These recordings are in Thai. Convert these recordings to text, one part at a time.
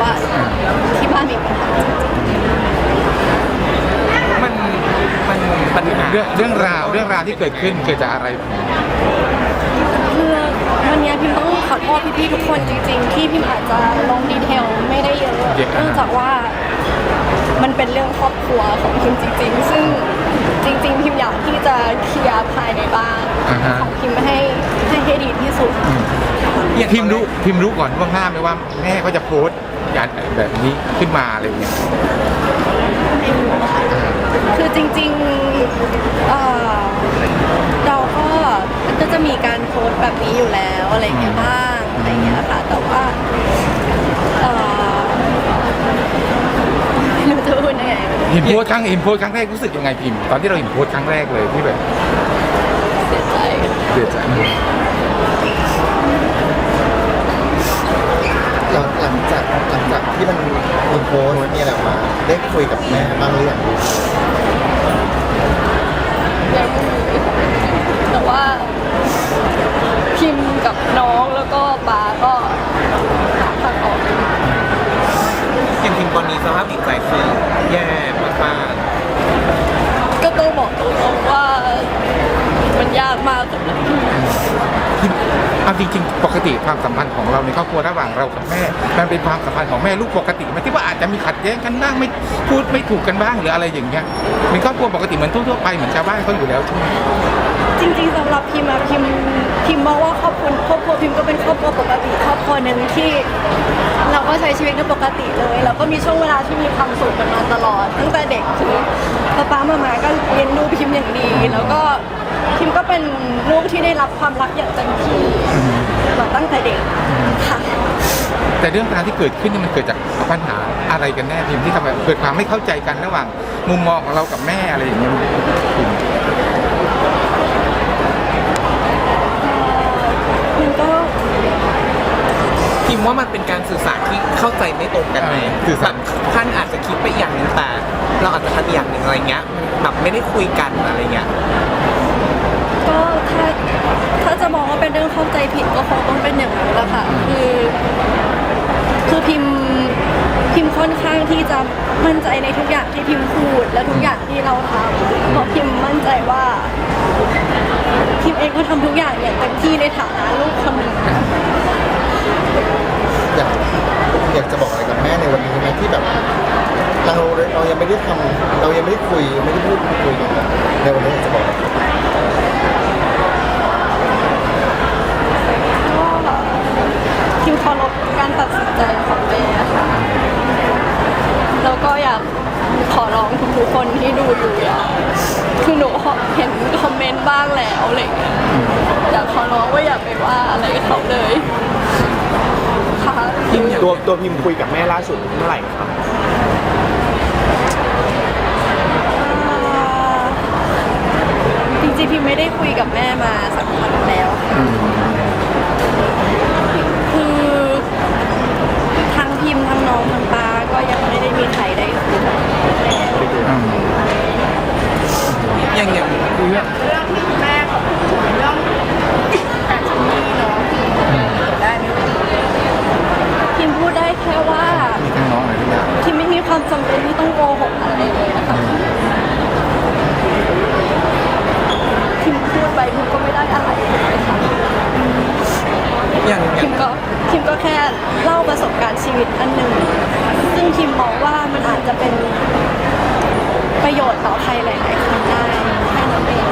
ว่าที่บ้านมีปัญหาจริงมันมันปัญหาเรื่องเรื่องราวเรื่องราวที่เกิดขึ้นเกิดจากอะไร ๆคือวันเนี้ยพิมต้องขอโทษพี่ๆทุกคนจริง ๆ ที่พิมอาจจะลงดีเทลไม่ได้เยอะเยอะอ่าเนื่องจากว่ามันเป็นเรื่องครอบครัวของพิมจริง ๆ ซึ่งจริง ๆ พิมอยากที่จะเคลียร์ภายในบ้านอ่าฮะ ของพิมให้ให้ให้ดีที่สุดอย่างพิมรู้พิมรู้ก่อนล่วงหน้าไหมว่าแม่เขาจะโพสต์ การแบบนี้ขึ้นมาอะไรอย่างเงี้ยคือจริงๆเอ่อเราก็ก็จะมีการโพสต์แบบนี้อยู่แล้วอะไรอย่างเงี้ยบ้างอะไรอย่างเงี้ยค่ะแต่ว่าเอ่อไม่รู้จะพูดยังไง เห็นโพสต์ครั้งเห็นโพสต์ครั้งแรกรู้สึกยังไงพิมตอนที่เราเห็นโพสต์ครั้งแรกเลยที่แบบเสียใจ เสียใจ ลังจากหลังจากที่มันมีโพสต์มีอะไรออกมา ได้คุยกับแม่บ้างหรือยังยัง เอาจริงๆปกติความสัมพันธ์ของเราในครอบครัวระหว่างเรากับแม่ มันเป็นความสัมพันธ์ของแม่ลูกปกติไหมันที่ว่าอาจจะมีขัดแย้งกันบ้างไม่พูดไม่ถูกกันบ้างหรืออะไรอย่างเงี้ยเป็นครอบครัวปกติเหมือนทั่วๆไปเหมือนชาวบ้านเขาอยู่แล้วใช่ไหมจริงๆสำหรับพิมพ์อะพิมพิมมองว่าครอบครัวครอบครัวพิมก็เป็นครอบครัวปกติครอบครัวหนึ่งที่ เราก็ใช้ชีวิตกันปกติเลยแล้วก็มีช่วงเวลาที่มีความสุขกันมาตลอด ตั้งแต่เด็กคือป๊าป๊ามามาก็เลี้ยงดูพิมอย่างดี แล้วก็พิมก็เป็นลูกที่ได้รับความรักอย่างเต็มที่ แต่เด็กค่ะแต่เรื่องราวที่เกิดขึ้นนี่มันเกิดจากปัญหาอะไรกันแน่พิมที่ทำให้เกิดความไม่เข้าใจกันระหว่าง มุมมองของเรากับแม่อะไรอย่างเงี้ยพิมมันก็ๆพิมว่ามันเป็นการสื่อสารที่เข้าใจไม่ตรงกันไหมสื่อสารแบบท่านอาจจะคิดไปอย่างหนึงแต่เราอาจจะทำอย่างหนึ่งอะไรเงี้ยแบบไม่ได้คุยกันอะไรเงี้ยก็ ถ้าถ้าจะมองว่าเป็นเรื่องเข้าใจผิดก็คงต้องเป็นอย่างนั้นแหละค่ะ คือ คือพิมพ์พิมพ์ค่อนข้างที่จะมั่นใจในทุกอย่างที่พิมพ์พูด และทุกอย่างที่เราทำเพราะพิมพ์มั่นใจว่า พิมพ์เองก็ทำทุกอย่างอย่างเต็มที่ในฐานะลูกคนหนึ่งอยากอยากจะบอกอะไรกับแม่ในวันนี้ไหมที่แบบเราเรายังไม่ได้ทำเรายังไม่ได้คุยไม่ได้พูดคุยกันในวันนี้อยากจะบอกอะไร ก็พิมพ์เคารพการตัดสินใจของแม่ค่ะแล้วก็อยากขอร้อง ทุกๆคนที่ดูอยู่อยากคือหนูเห็นคอมเมนต์บ้างแล้วอะไรอย่างเงี้ยอยากขอร้องว่าอย่าไปว่าอะไรเขาเลยค่ะตัวตัวพิมพ์คุยกับแม่ล่าสุดเมื่อไหร่ครับ จริงๆพิมไม่ได้คุยกับแม่มาสักพักแล้วค่ะคือทั้งพิมพ์ทั้งน้องทั้งปาก็ยังไม่ได้มีใครได้คุยกับแม่ อืม อย่างอย่าง คือเรื่อง เรื่องที่แม่เขาพูดถึงเรื่องการชำนี้เนาะได้ไหม พิมพูดได้แค่ว่า มีทั้งน้องอะไรทุกอย่าง พิมไม่มีความจำเป็นที่ต้องโกหกอะไรเลยนะคะพิมพูดไปพิมก็ไม่ได้อะไรเลยค่ะ อย่างอย่าพิงมก็พิมก็แค่เล่าประสบการณ์ชีวิตอันหนึ่งซึ่งพิมมองว่ามันอาจจะเป็นประโยชน์ต่อใครหลายๆคนได้แค่นั้นเอง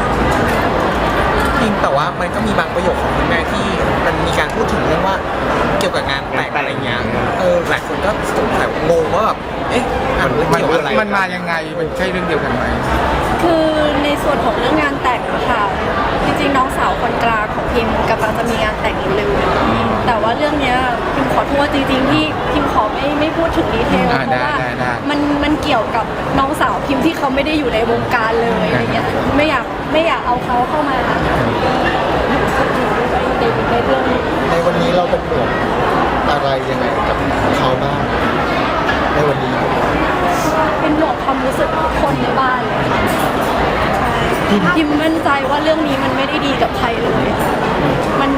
พิมแต่ว่ามันก็มีบางประโยคของคุณแม่ที่มันมีการพูดถึงเรื่องว่าเกี่ยวกับงานแต่งอะไรเงี้ยเออหลายคนก็สงสัยงงว่าแบบเอ๊ะอะมันมันเกี่ยวอะไรมันมายังไงมันใช่เรื่องเดียวกันไหมคือในส่วนของเรื่องงานแต่ง พิมขอโทษจริงๆที่พิมขอไม่ไม่พูดถึงดีเทลอ่าเพราะว่าได้ได้ได้ มันมันเกี่ยวกับน้องสาวพิมที่เขาไม่ได้อยู่ในวงการเลยอะไรเงี้ยไม่อยากไม่อยากเอาเขาเข้ามาในในเรื่องนี้ ในวันนี้เราเป็นห่วงอะไรยังไงกับเขาบ้างในวันนี้เป็นห่วงความรู้สึกทุกคนในบ้านเลยค่ะพิมมั่นใจว่าเรื่องนี้มันไม่ได้ดีกับใครเลยค่ะมัน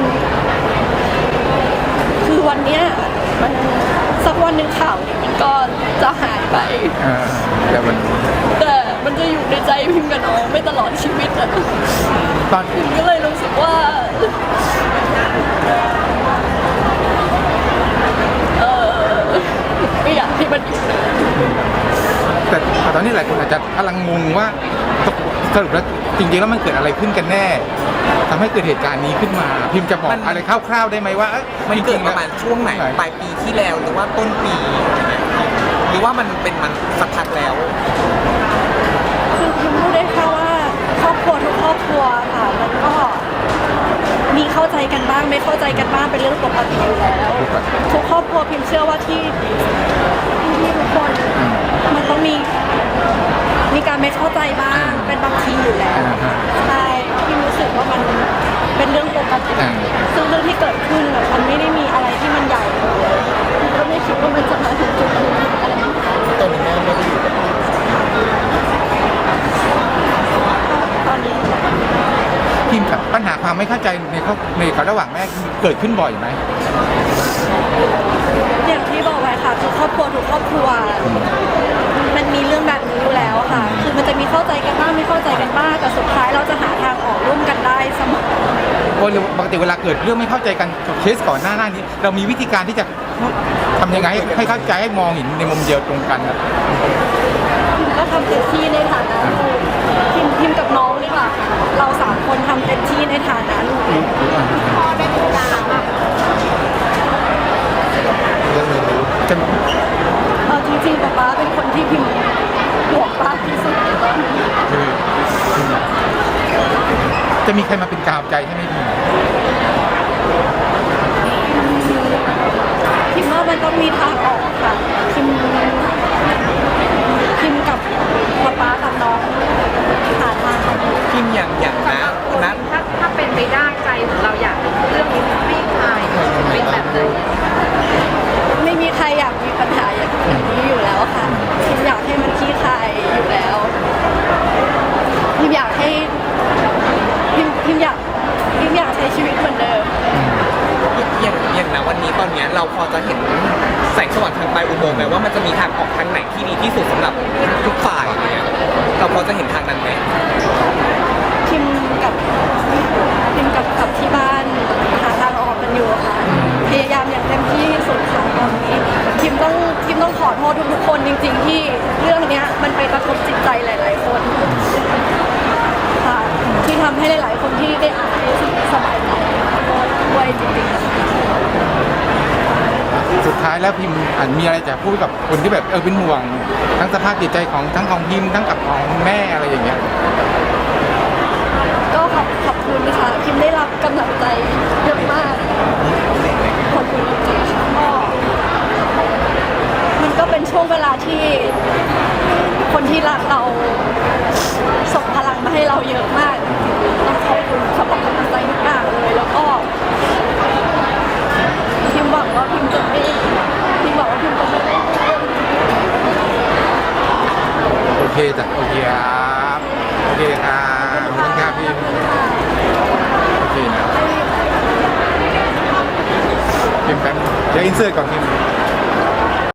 คือวันเนี้ย มันสักวันหนึ่งข่าวเนี่ยมันก็จะหายไปแต่มันแต่มันจะอยู่ในใจพิมกับน้องไม่ตลอดชีวิตอะตอนพิมก็เลยรู้สึกว่าเออไม่อยากที่มันนาแต่ตอนนี้หลายคนอาจจะกำลังงงว่าตกสรุปแล้วจริงๆแล้วมันเกิดอะไรขึ้นกันแน่ ทำให้เกิดเหตุการณ์นี้ขึ้นมา พิมพ์จะบอกมัน อะไรคร่าวๆได้ไหมว่าอ้ยมันเกิดจงๆปแล้วระมาณช่วงไหนปลายปีที่แล้วหรือว่าต้นปีอะไรเงี้ยหรือว่ามันเป็นมันสักพักแล้ว คือพิมพูดได้แค่ว่าครอบครัวทุกครอบครัวค่ะมันก็มีเข้าใจกันบ้างไม่เข้าใจกันบ้างเป็นเรื่องปกติอยู่แล้วทุกครอบครัวพิมเชื่อว่าที่ที่ทุกคนมันต้องมีมีการไม่เข้าใจบ้างเป็นบางทีอยู่แล้วอ่าฮะ ใช่พิ มรู้สึกว่ามันเป็นเรื่องปกติอ่า ซึ่งเรื่องที่เกิดขึ้นน่ะมันไม่ได้มีอะไรที่มันใหญ่เลยพิมก็ไม่คิดว่ามันจะมาถึงจุดนี้อะไรอย่างเงี้ยตอนนี้แม่ไม่ได้อยู่กับเราตอนนี้พิมพ์กับปัญหาความไม่เข้าใจในครอบในระหว่างแม่เกิดขึ้นบ่อยไหมอย่างที่บอกไว้ค่ะทุกครอบครัวทุกครอบครัว เพราะปกติเวลาเกิดเรื่องไม่เข้าใจกันเคสก่อนหน้าหน้านี้ เรามีวิธีการที่จะทำยังไงให้ให้เข้าใจให้มองเห็นในมุมเดียวตรงกันอะพิมก็ทำเต็มที่ในฐานะลูกพิมพิมกับน้องนี่แหละค่ะเราสามคนทำเต็มที่ในฐานะลูกพอได้ติดตามแบบเรื่องนี้รู้จะเออจริงๆป๊าป๊าเป็นคนที่พิมห่วงมาที่สุดในตอนนี้คือจะมีใครมาเป็นกาวใจให้ไหมพิ ก็มีทางออกค่ะพิมพิมกับป๊าป๊ากับน้องหาทางออกพิมอย่างอย่างนะ อย่างนะวันนี้ตอนเนี้ยเราพอจะเห็นแสงสว่างทางปลายอุโมงค์ไหมว่ามันจะมีทางออกทางไหนที่ดีที่สุดสำหรับทุกฝ่ายอะไรเงี้ยเราพอจะเห็นทางนั้นไหม พิมกับพิมกับกับที่บ้าน ท้ายแล้วพิมพ์อ่านมีอะไรจะพูดกับคนที่แบบเออเป็นห่วง ทั้งสภาพจิตใจของทั้งของพิมพ์ทั้งกับของแม่อะไรอย่างเงี้ยก็ขอบขอบคุณค่ะพิมได้รับกำลังใจเยอะมาก ขอบคุณจริงๆค่ะก็มันก็เป็นช่วงเวลาที่คนที่รักเราส่งพลังมาให้เราเยอะมากจริงๆต้องขอบคุณสำหรับกำลังใจทุกอย่างเลย แล้วก็ พิมหวังว่าพิมจะไม่พิมหวังว่าพิมจะไม่ โอเค จ้ะโอเคครับโอเคครับขอบคุณครับพี่โอเคนะพิมพ์แป๊บเดี๋ยวอินเสิร์ตก่อนพิมพ์